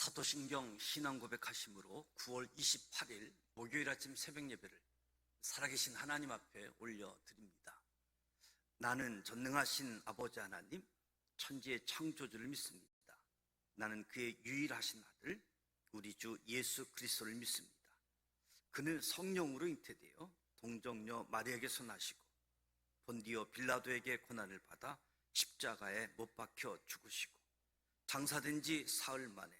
사도신경 신앙 고백하심으로 9월 28일 목요일 아침 새벽 예배를 살아계신 하나님 앞에 올려드립니다. 나는 전능하신 아버지 하나님, 천지의 창조주를 믿습니다. 나는 그의 유일하신 아들, 우리 주 예수 그리스도를 믿습니다. 그는 성령으로 잉태되어 동정녀 마리아에게서 나시고 본디오 빌라도에게 고난을 받아 십자가에 못 박혀 죽으시고 장사된 지 사흘 만에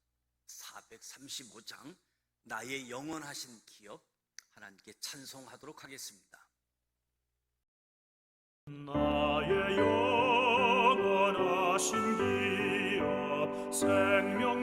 435장, 나의 영원하신 기업, 하나님께 찬송하도록 하겠습니다. 나의 영원하신 기업 생명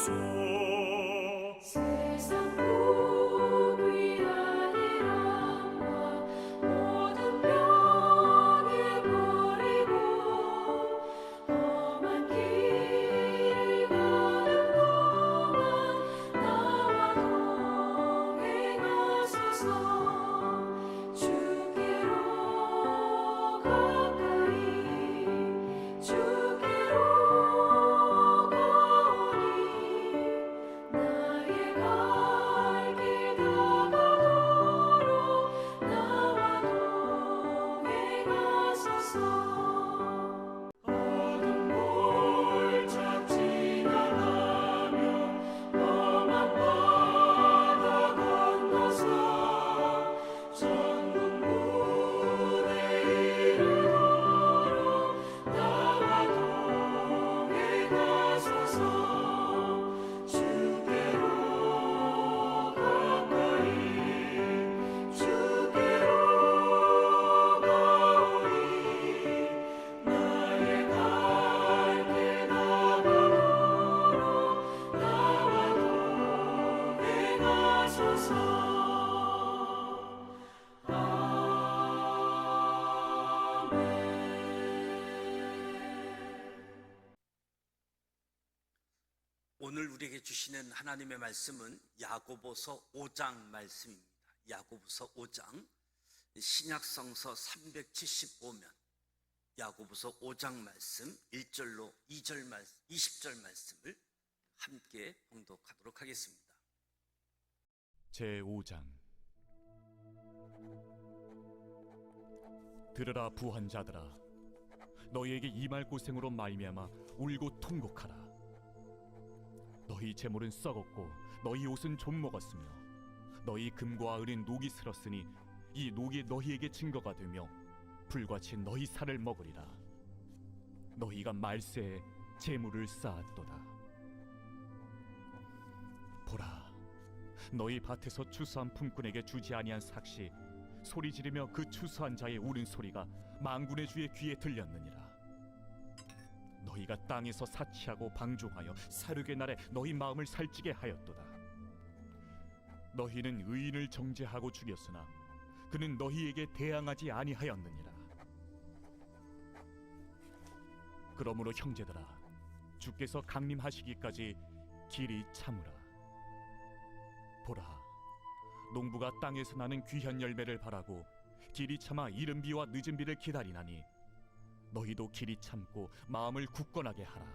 동 우리에게 주시는 하나님의 말씀은 야고보서 5장 말씀입니다. 야고보서 5장 신약성서 375면 야고보서 5장 말씀 1절로 2절 말씀 20절 말씀을 함께 봉독하도록 하겠습니다. 제 5장 들으라 부한 자들아 너희에게 이 말 고생으로 말미암아 울고 통곡하라 너희 재물은 썩었고 너희 옷은 좀 먹었으며 너희 금과 을은 녹이 슬었으니 이 녹이 너희에게 증거가 되며 불같이 너희 살을 먹으리라. 너희가 말세에 재물을 쌓았도다. 보라 너희 밭에서 추수한 품꾼에게 주지 아니한 삭시 소리 지르며 그 추수한 자의 우는 소리가 망군의 주의 귀에 들렸느니라 너희가 땅에서 사치하고 방종하여 사륙의 날에 너희 마음을 살찌게 하였도다. 너희는 의인을 정죄하고 죽였으나 그는 너희에게 대항하지 아니하였느니라. 그러므로 형제들아 주께서 강림하시기까지 길이 참으라. 보라 농부가 땅에서 나는 귀한 열매를 바라고 길이 참아 이른 비와 늦은 비를 기다리나니 너희도 길이 참고 마음을 굳건하게 하라.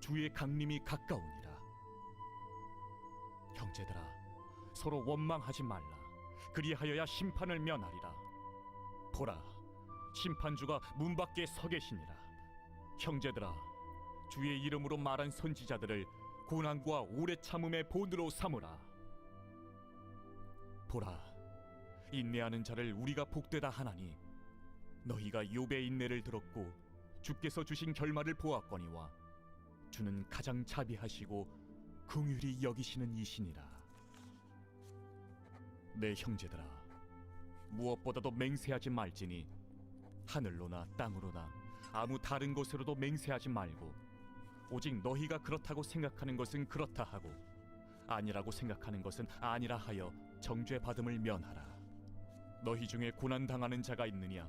주의 강림이 가까우니라. 형제들아 서로 원망하지 말라. 그리하여야 심판을 면하리라. 보라 심판주가 문 밖에 서 계시니라. 형제들아 주의 이름으로 말한 선지자들을 고난과 오래 참음의 본으로 삼으라. 보라, 인내하는 자를 우리가 복되다 하나니 너희가 욥의 인내를 들었고 주께서 주신 결말을 보았거니와 주는 가장 자비하시고 긍휼히 여기시는 이시니라. 내 형제들아, 무엇보다도 맹세하지 말지니 하늘로나 땅으로나 아무 다른 곳으로도 맹세하지 말고 오직 너희가 그렇다고 생각하는 것은 그렇다 하고 아니라고 생각하는 것은 아니라 하여 정죄 받음을 면하라. 너희 중에 고난 당하는 자가 있느냐?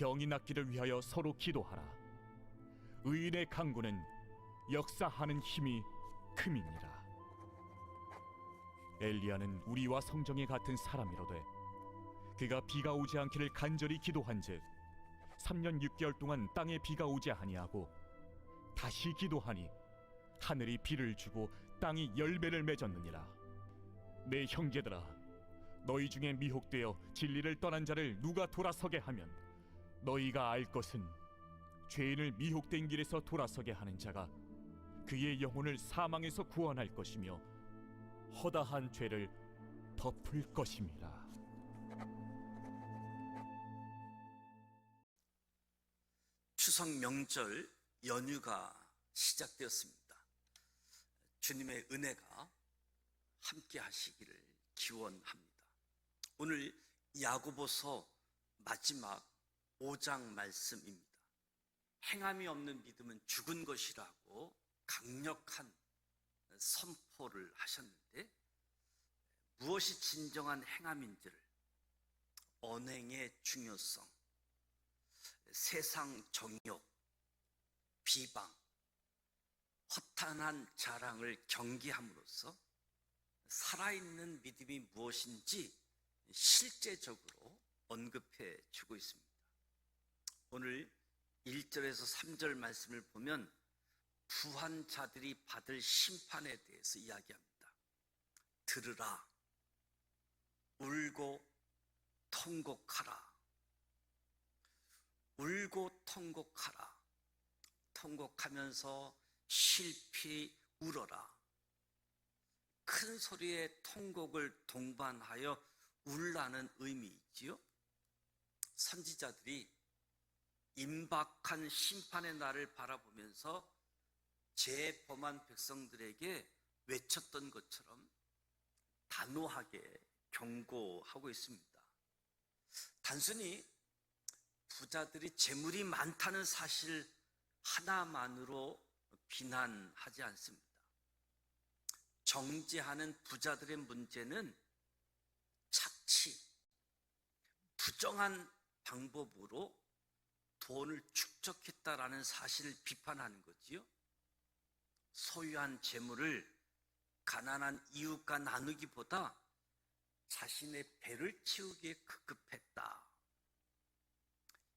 병이 낫기를 위하여 서로 기도하라. 의인의 강구는 역사하는 힘이 큼이니라. 엘리야는 우리와 성정이 같은 사람이로되 그가 비가 오지 않기를 간절히 기도한즉 3년 6개월 동안 땅에 비가 오지 아니하고 다시 기도하니 하늘이 비를 주고 땅이 열매를 맺었느니라 내 형제들아 너희 중에 미혹되어 진리를 떠난 자를 누가 돌아서게 하면 너희가 알 것은 죄인을 미혹된 길에서 돌아서게 하는 자가 그의 영혼을 사망에서 구원할 것이며 허다한 죄를 덮을 것임이라 추석 명절 연휴가 시작되었습니다. 주님의 은혜가 함께 하시기를 기원합니다. 오늘 야고보서 마지막 5장 말씀입니다. 행함이 없는 믿음은 죽은 것이라고 강력한 선포를 하셨는데 무엇이 진정한 행함인지를 언행의 중요성, 세상 정욕, 비방, 허탄한 자랑을 경계함으로써 살아있는 믿음이 무엇인지 실제적으로 언급해 주고 있습니다. 오늘 1절에서 3절 말씀을 보면 부한 자들이 받을 심판에 대해서 이야기합니다. 들으라, 울고 통곡하라. 울고 통곡하라. 통곡하면서 실피 울어라. 큰 소리의 통곡을 동반하여 울라는 의미이지요. 선지자들이 임박한 심판의 날을 바라보면서 재범한 백성들에게 외쳤던 것처럼 단호하게 경고하고 있습니다. 단순히 부자들이 재물이 많다는 사실 하나만으로 비난하지 않습니다. 정죄하는 부자들의 문제는 착취, 부정한 방법으로 돈을 축적했다라는 사실을 비판하는 거지요. 소유한 재물을 가난한 이웃과 나누기보다 자신의 배를 채우기에 급급했다.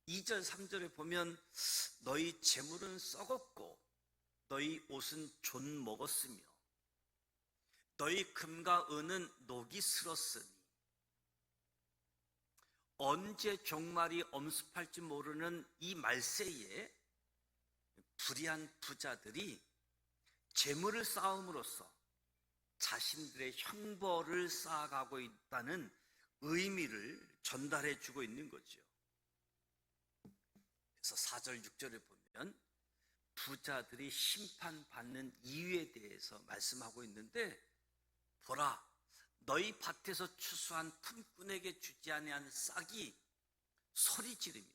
2절, 3절에 보면 너희 재물은 썩었고 너희 옷은 존 먹었으며 너희 금과 은은 녹이 슬었으니 언제 종말이 엄습할지 모르는 이 말세에 불의한 부자들이 재물을 쌓음으로써 자신들의 형벌을 쌓아가고 있다는 의미를 전달해 주고 있는 거죠. 그래서 4절, 6절에 보면 부자들이 심판받는 이유에 대해서 말씀하고 있는데 보라 너희 밭에서 추수한 품꾼에게 주지 아니한 싹이 소리 지르며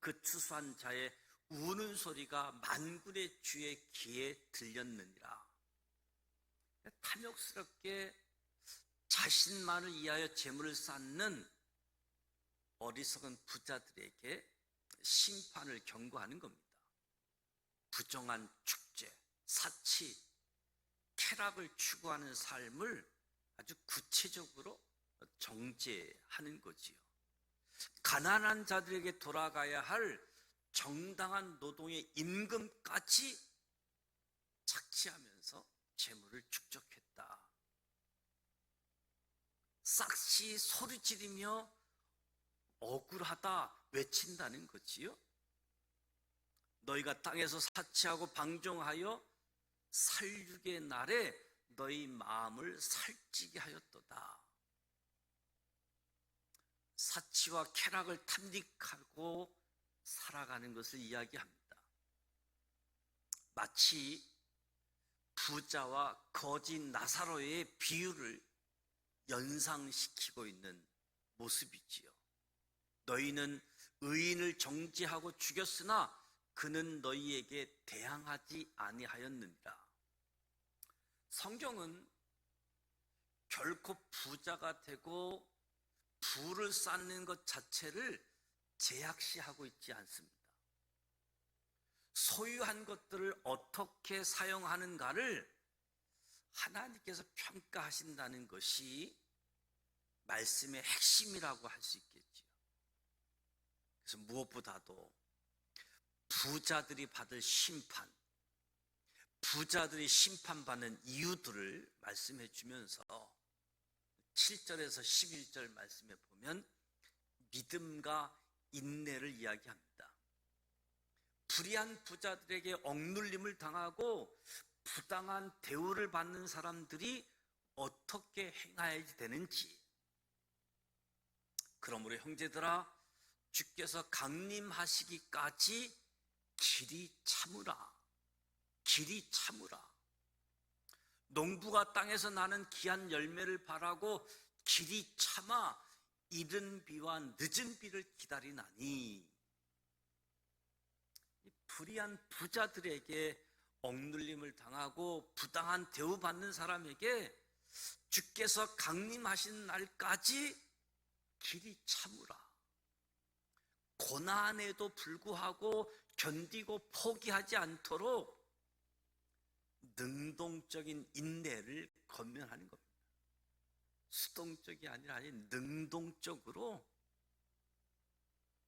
그 추수한 자의 우는 소리가 만군의 주의 귀에 들렸느니라. 탐욕스럽게 자신만을 위하여 재물을 쌓는 어리석은 부자들에게 심판을 경고하는 겁니다. 부정한 축제, 사치, 쾌락을 추구하는 삶을 아주 구체적으로 정죄하는 거지요. 가난한 자들에게 돌아가야 할 정당한 노동의 임금까지 착취하면서 재물을 축적했다. 싹시 소리 지르며 억울하다 외친다는 거지요. 너희가 땅에서 사치하고 방종하여 살육의 날에 너희 마음을 살찌게 하였도다. 사치와 쾌락을 탐닉하고 살아가는 것을 이야기합니다. 마치 부자와 거지 나사로의 비유를 연상시키고 있는 모습이지요. 너희는 의인을 정지하고 죽였으나 그는 너희에게 대항하지 아니하였느니라. 성경은 결코 부자가 되고 부를 쌓는 것 자체를 제약시하고 있지 않습니다. 소유한 것들을 어떻게 사용하는가를 하나님께서 평가하신다는 것이 말씀의 핵심이라고 할 수 있겠지요. 그래서 무엇보다도 부자들이 받을 심판, 부자들이 심판받는 이유들을 말씀해 주면서 7절에서 11절 말씀에 보면 믿음과 인내를 이야기합니다. 불의한 부자들에게 억눌림을 당하고 부당한 대우를 받는 사람들이 어떻게 행해야 되는지. 그러므로 형제들아, 주께서 강림하시기까지 길이 참으라. 길이 참으라. 농부가 땅에서 나는 귀한 열매를 바라고 길이 참아 이른 비와 늦은 비를 기다리나니 이 불의한 부자들에게 억눌림을 당하고 부당한 대우받는 사람에게 주께서 강림하신 날까지 길이 참으라. 고난에도 불구하고 견디고 포기하지 않도록 능동적인 인내를 건면하는 겁니다. 수동적이 아니라 아니 능동적으로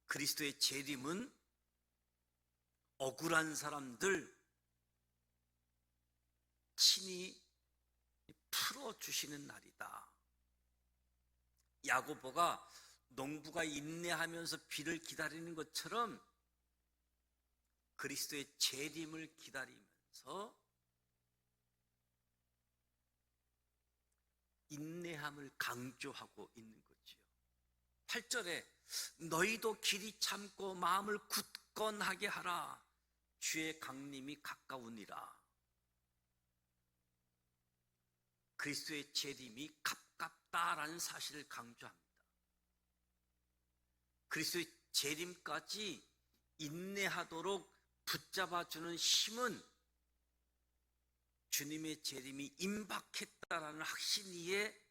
그리스도의 재림은 억울한 사람들 친히 풀어 주시는 날이다. 야고보가 농부가 인내하면서 비를 기다리는 것처럼 그리스도의 재림을 기다리면서 인내함을 강조하고 있는 거지요. 8절에 너희도 길이 참고 마음을 굳건하게 하라. 주의 강림이 가까우니라. 그리스도의 재림이 가깝다라는 사실을 강조합니다. 그리스도의 재림까지 인내하도록 붙잡아주는 힘은 주님의 재림이 임박했 다라는 확신 위에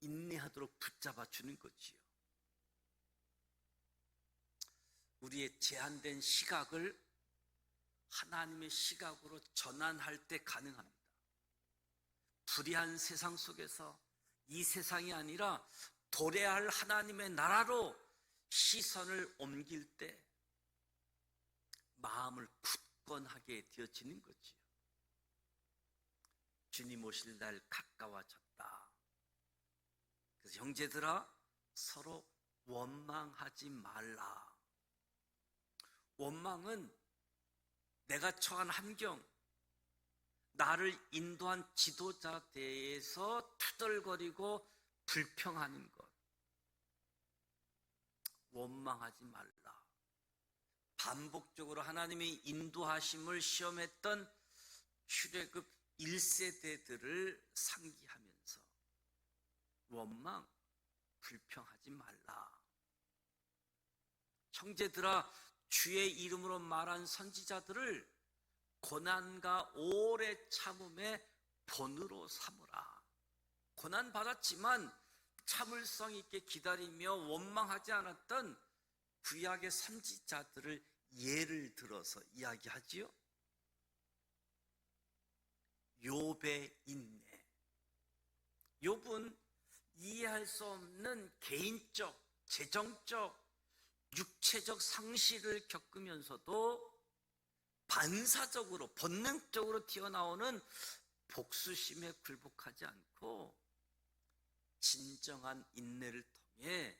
인내하도록 붙잡아 주는 거지요. 우리의 제한된 시각을 하나님의 시각으로 전환할 때 가능합니다. 불의한 세상 속에서 이 세상이 아니라 도래할 하나님의 나라로 시선을 옮길 때 마음을 굳건하게 되어지는 거지요. 주님 오실 날 가까워졌다. 그래서 형제들아 서로 원망하지 말라. 원망은 내가 처한 환경, 나를 인도한 지도자 대해서 투덜거리고 불평하는 것. 원망하지 말라. 반복적으로 하나님의 인도하심을 시험했던 출애굽 1세대들을 상기하면서 원망, 불평하지 말라. 형제들아, 주의 이름으로 말한 선지자들을 고난과 오래 참음의 본으로 삼으라. 고난 받았지만 참을성 있게 기다리며 원망하지 않았던 구약의 선지자들을 예를 들어서 이야기하지요. 욥의 인내. 욥은 이해할 수 없는 개인적, 재정적, 육체적 상실을 겪으면서도 반사적으로 본능적으로 튀어나오는 복수심에 굴복하지 않고 진정한 인내를 통해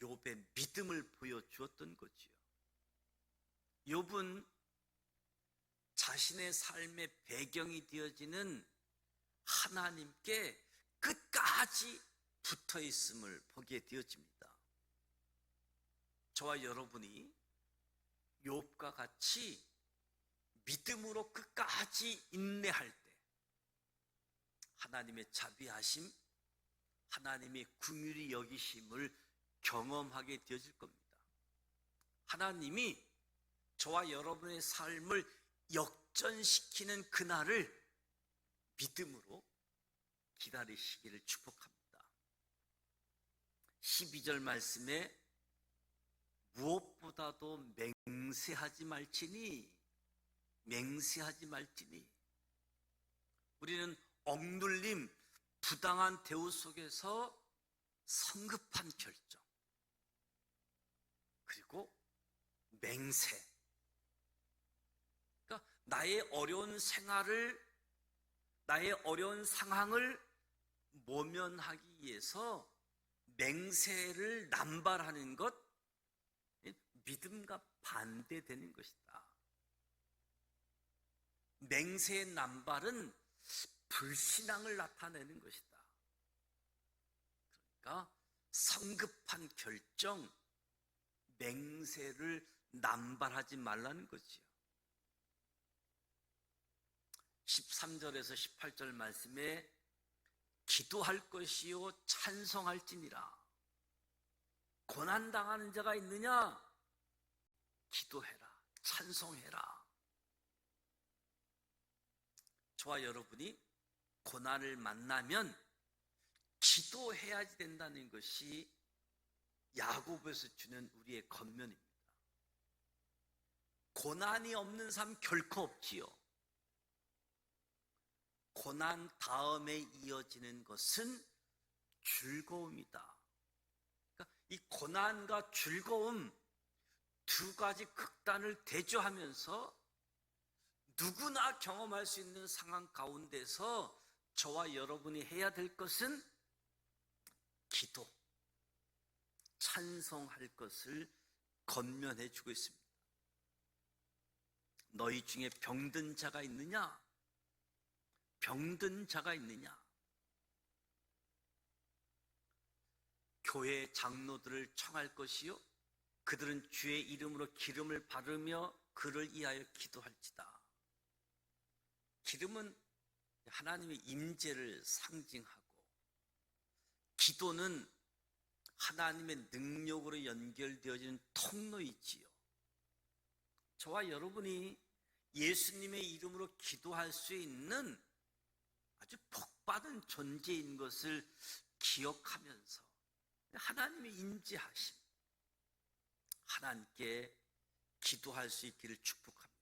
욥의 믿음을 보여주었던 거지요. 욥은 자신의 삶의 배경이 되어지는 하나님께 끝까지 붙어 있음을 보게 되어집니다. 저와 여러분이 욥과 같이 믿음으로 끝까지 인내할 때 하나님의 자비하심, 하나님의 궁휼히 여기심을 경험하게 되어질 겁니다. 하나님이 저와 여러분의 삶을 역전시키는 그날을 믿음으로 기다리시기를 축복합니다. 12절 말씀에 무엇보다도 맹세하지 말지니 맹세하지 말지니 우리는 억눌림 부당한 대우 속에서 성급한 결정 그리고 맹세 나의 어려운 생활을 나의 어려운 상황을 모면하기 위해서 맹세를 남발하는 것 믿음과 반대되는 것이다. 맹세의 남발은 불신앙을 나타내는 것이다. 그러니까 성급한 결정, 맹세를 남발하지 말라는 거지요. 13절에서 18절 말씀에 기도할 것이요 찬송할지니라. 고난 당하는 자가 있느냐? 기도해라. 찬송해라. 저와 여러분이 고난을 만나면 기도해야지 된다는 것이 야곱에서 주는 우리의 겉면입니다. 고난이 없는 삶 결코 없지요. 고난 다음에 이어지는 것은 즐거움이다. 그러니까 이 고난과 즐거움 두 가지 극단을 대조하면서 누구나 경험할 수 있는 상황 가운데서 저와 여러분이 해야 될 것은 기도, 찬송할 것을 건면해 주고 있습니다. 너희 중에 병든 자가 있느냐? 병든 자가 있느냐? 교회 장로들을 청할 것이요. 그들은 주의 이름으로 기름을 바르며 그를 위하여 기도할지다. 기름은 하나님의 임재를 상징하고 기도는 하나님의 능력으로 연결되어지는 통로이지요. 저와 여러분이 예수님의 이름으로 기도할 수 있는 아주 복받은 존재인 것을 기억하면서 하나님의 임재하심, 하나님께 기도할 수 있기를 축복합니다.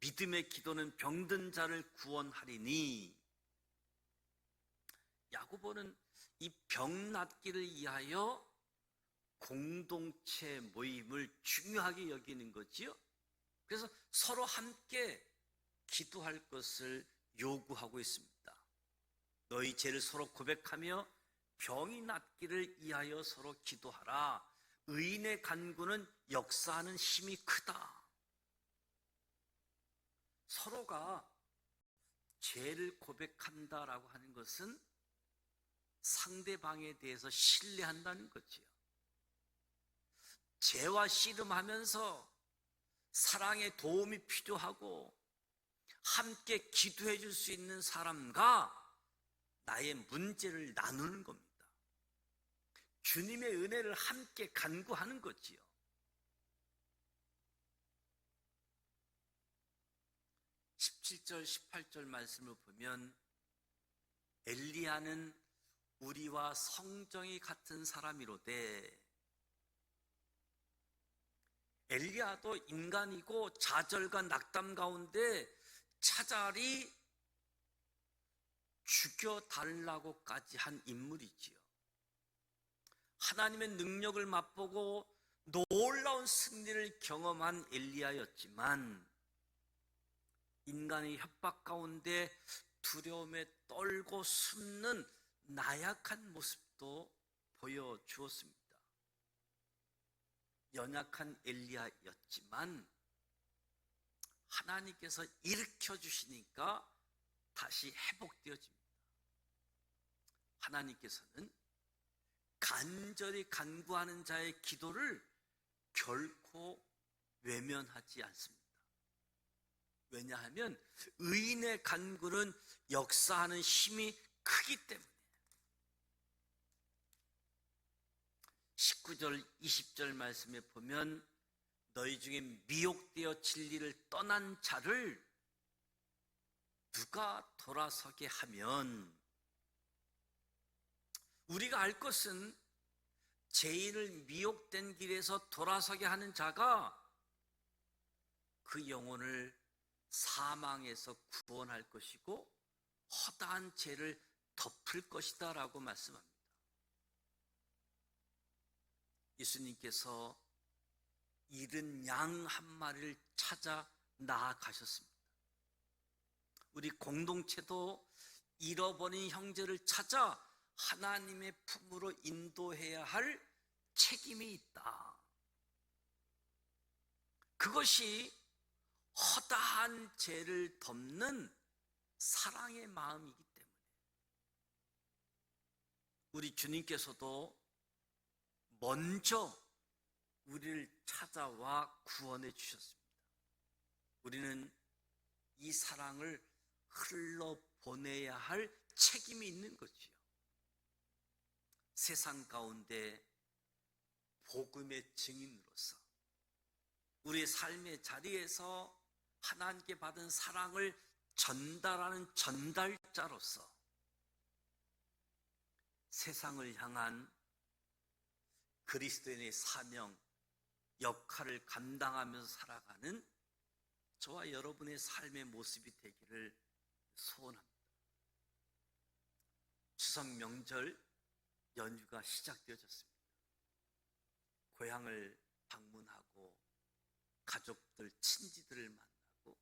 믿음의 기도는 병든 자를 구원하리니 야고보는 이 병 낫기를 위하여 공동체 모임을 중요하게 여기는 거지요. 그래서 서로 함께 기도할 것을 요구하고 있습니다. 너희 죄를 서로 고백하며 병이 낫기를 위하여 서로 기도하라. 의인의 간구는 역사하는 힘이 크다. 서로가 죄를 고백한다라고 하는 것은 상대방에 대해서 신뢰한다는 거지요. 죄와 씨름하면서 사랑의 도움이 필요하고 함께 기도해 줄 수 있는 사람과 나의 문제를 나누는 겁니다. 주님의 은혜를 함께 간구하는 거지요. 17절, 18절 말씀을 보면 엘리야는 우리와 성정이 같은 사람이로되 엘리야도 인간이고 좌절과 낙담 가운데 차라리 죽여달라고까지 한 인물이지요. 하나님의 능력을 맛보고 놀라운 승리를 경험한 엘리야였지만 인간의 협박 가운데 두려움에 떨고 숨는 나약한 모습도 보여주었습니다. 연약한 엘리야였지만 하나님께서 일으켜 주시니까 다시 회복되어집니다. 하나님께서는 간절히 간구하는 자의 기도를 결코 외면하지 않습니다. 왜냐하면 의인의 간구는 역사하는 힘이 크기 때문에 19절 20절 말씀에 보면 너희 중에 미혹되어 진리를 떠난 자를 누가 돌아서게 하면 우리가 알 것은 죄인을 미혹된 길에서 돌아서게 하는 자가 그 영혼을 사망에서 구원할 것이고 허다한 죄를 덮을 것이다 라고 말씀합니다. 예수님께서 잃은 양 한 마리를 찾아 나아가셨습니다. 우리 공동체도 잃어버린 형제를 찾아 하나님의 품으로 인도해야 할 책임이 있다. 그것이 허다한 죄를 덮는 사랑의 마음이기 때문에 우리 주님께서도 먼저 우리를 찾아와 구원해 주셨습니다. 우리는 이 사랑을 흘러 보내야 할 책임이 있는 거지요. 세상 가운데 복음의 증인으로서 우리의 삶의 자리에서 하나님께 받은 사랑을 전달하는 전달자로서 세상을 향한 그리스도인의 사명, 역할을 감당하면서 살아가는 저와 여러분의 삶의 모습이 되기를 소원합니다. 추석 명절 연휴가 시작되어졌습니다. 고향을 방문하고 가족들, 친지들을 만나고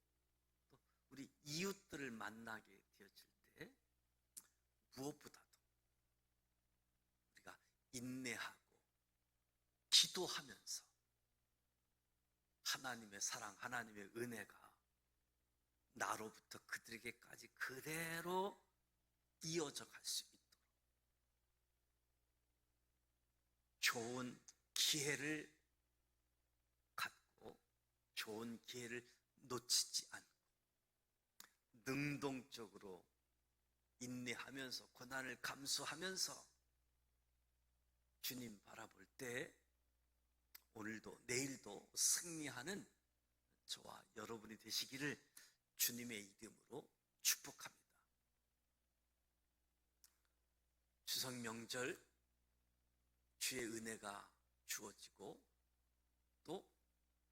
또 우리 이웃들을 만나게 되어질 때 무엇보다도 우리가 인내하고 기도하면서 하나님의 사랑, 하나님의 은혜가 나로부터 그들에게까지 그대로 이어져 갈 수 있도 좋은 기회를 갖고 좋은 기회를 놓치지 않고 능동적으로 인내하면서 고난을 감수하면서 주님 바라볼 때 오늘도 내일도 승리하는 저와 여러분이 되시기를 주님의 이름으로 축복합니다. 추석 명절 주의 은혜가 주어지고 또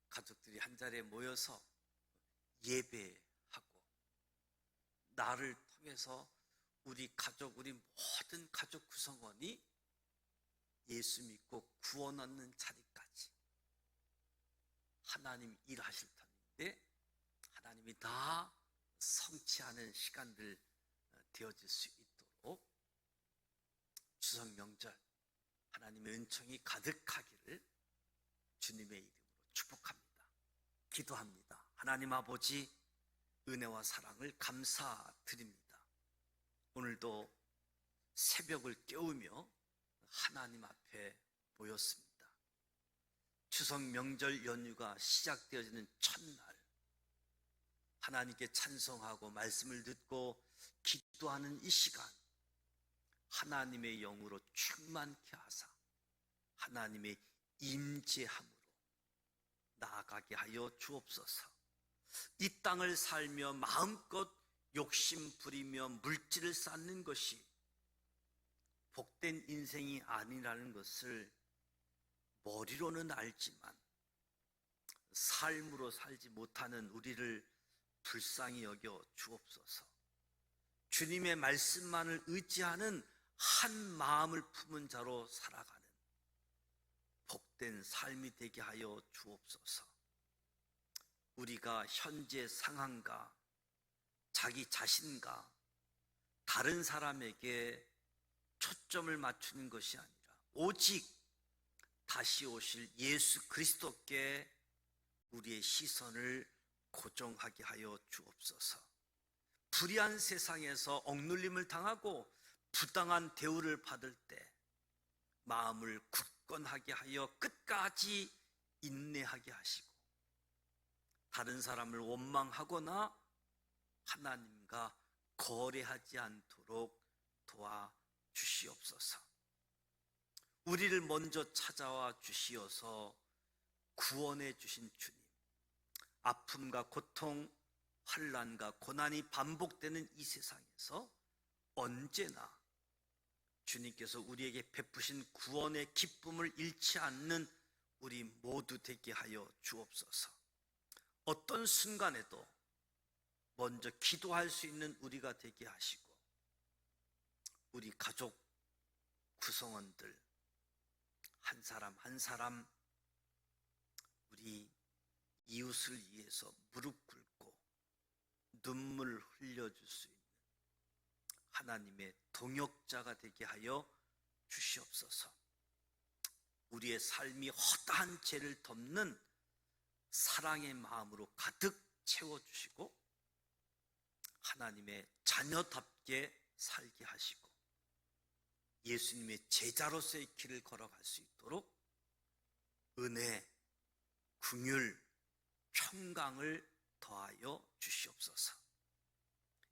가족들이 한 자리에 모여서 예배하고 나를 통해서 우리 가족, 우리 모든 가족 구성원이 예수 믿고 구원 얻는 자리까지 하나님 일하실 터인데 하나님이 다 성취하는 시간들 어, 되어질 수 있도록 추석 명절 하나님의 은총이 가득하기를 주님의 이름으로 축복합니다. 기도합니다. 하나님 아버지 은혜와 사랑을 감사드립니다. 오늘도 새벽을 깨우며 하나님 앞에 모였습니다. 추석 명절 연휴가 시작되어지는 첫날 하나님께 찬송하고 말씀을 듣고 기도하는 이 시간 하나님의 영으로 충만케 하사 하나님의 임재함으로 나아가게 하여 주옵소서. 이 땅을 살며 마음껏 욕심 부리며 물질을 쌓는 것이 복된 인생이 아니라는 것을 머리로는 알지만 삶으로 살지 못하는 우리를 불쌍히 여겨 주옵소서. 주님의 말씀만을 의지하는 한 마음을 품은 자로 살아가는 복된 삶이 되게 하여 주옵소서. 우리가 현재 상황과 자기 자신과 다른 사람에게 초점을 맞추는 것이 아니라 오직 다시 오실 예수 그리스도께 우리의 시선을 고정하게 하여 주옵소서. 불의한 세상에서 억눌림을 당하고 부당한 대우를 받을 때 마음을 굳건하게 하여 끝까지 인내하게 하시고 다른 사람을 원망하거나 하나님과 거래하지 않도록 도와 주시옵소서. 우리를 먼저 찾아와 주시어서 구원해 주신 주님. 아픔과 고통, 환란과 고난이 반복되는 이 세상에서 언제나 주님께서 우리에게 베푸신 구원의 기쁨을 잃지 않는 우리 모두 되게 하여 주옵소서. 어떤 순간에도 먼저 기도할 수 있는 우리가 되게 하시고 우리 가족 구성원들 한 사람 한 사람 우리 이웃을 위해서 무릎 꿇고 눈물 흘려줄 수 있는 하나님의 동역자가 되게 하여 주시옵소서. 우리의 삶이 허다한 죄를 덮는 사랑의 마음으로 가득 채워주시고 하나님의 자녀답게 살게 하시고 예수님의 제자로서의 길을 걸어갈 수 있도록 은혜, 궁율, 평강을 더하여 주시옵소서.